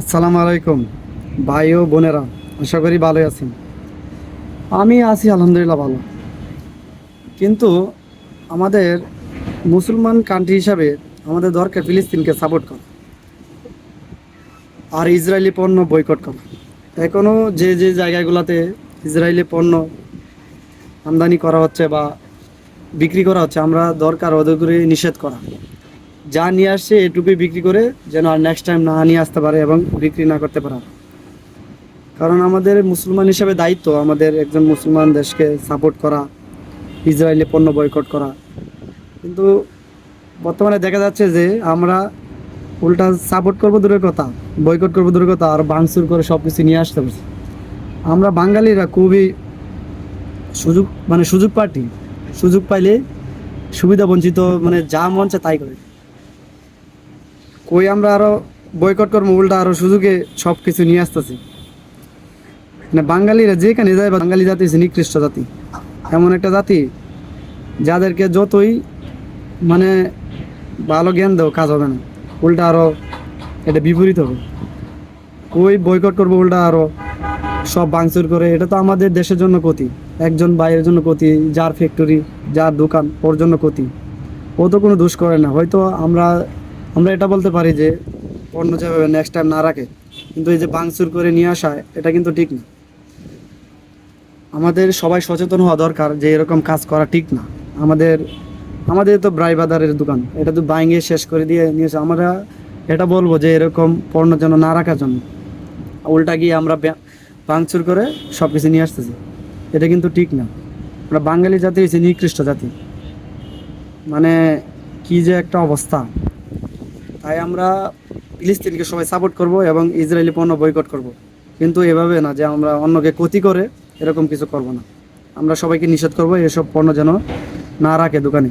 আসসালামু আলাইকুম, ভাই ও বোনেরা, আশা করি ভালোই আছেন। আমি আছি আলহামদুলিল্লাহ ভালো। কিন্তু আমাদের মুসলমান কান্ট্রি হিসাবে আমাদের দরকার ফিলিস্তিনকে সাপোর্ট করা, আর ইসরায়েলি পণ্য বয়কট করা। এখনও যে যে জায়গাগুলোতে ইসরায়েলি পণ্য আমদানি করা হচ্ছে বা বিক্রি করা হচ্ছে, আমরা দরকার ওদের নিষেধ করা। যা নিয়ে আসছে এটুকুই বিক্রি করে যেন আর নেক্সট টাইম না নিয়ে আসতে পারে এবং বিক্রি না করতে পারে। কারণ আমাদের মুসলমান হিসেবে দায়িত্ব আমাদের একজন মুসলমান দেশকে সাপোর্ট করা, ইসরায়েলে পণ্য বয়কট করা। কিন্তু বর্তমানে দেখা যাচ্ছে যে আমরা উল্টা সাপোর্ট করব দূরের কথা বয়কট করব দূরের কথা আর ভাঙচুর করে সব কিছু নিয়ে আসতে পারছি। আমরা বাঙালিরা খুবই সুযোগ মানে সুযোগ পার্টি, সুযোগ পাইলে সুবিধা বঞ্চিত মানে যা মন চায় তাই করে। কই আমরা আরও বয়কট করব উল্টা আরও সুযোগে সব কিছু নিয়ে আসতেছি। মানে বাঙালিরা যেখানে যায়, বাঙালি জাতি হচ্ছে নিকৃষ্ট জাতি। এমন একটা জাতি যাদেরকে যতই মানে ভালো জ্ঞান দেও, কাজ হবে না। উল্টা আরও এটা বিপরীত হবে। ওই বয়কট করব উল্টা আরও সব ভাঙচুর করে। এটা তো আমাদের দেশের জন্য ক্ষতি। একজন বাইরের জন্য ক্ষতি, যার ফ্যাক্টরি যার দোকান, ওর জন্য ক্ষতি। ও তো কোনো দোষ করে না। হয়তো আমরা আমরা এটা বলতে পারি যে পণ্য যেভাবে নেক্সট টাইম না রাখে, কিন্তু এই যে ভাঙচুর করে নিয়ে আসা, এটা কিন্তু ঠিক না। আমাদের সবাই সচেতন হওয়া দরকার যে এরকম কাজ করা ঠিক না। আমাদের আমাদের তো ব্রাই বাজারের দোকান, এটা তো বাইঙে শেষ করে দিয়ে নিয়ে নিয়েছে আমরা এটা বলব যে এরকম পণ্য যেন না রাখার জন্য। উল্টা গিয়ে আমরা ভাঙচুর করে সব কিছু নিয়ে আসতেছি। এটা কিন্তু ঠিক না। আমরা বাঙালি জাতি হচ্ছে নিকৃষ্ট জাতি। মানে কি যে একটা অবস্থা। তাই আমরা ফিলিস্তিনকে সবাই সাপোর্ট করব এবং ইসরায়েলি পণ্য বয়কট করব। কিন্তু এভাবে না যে আমরা অন্যকে ক্ষতি করে এরকম কিছু করব না। আমরা সবাইকে নিষেধ করব এসব পণ্য যেন না রাখে দোকানে।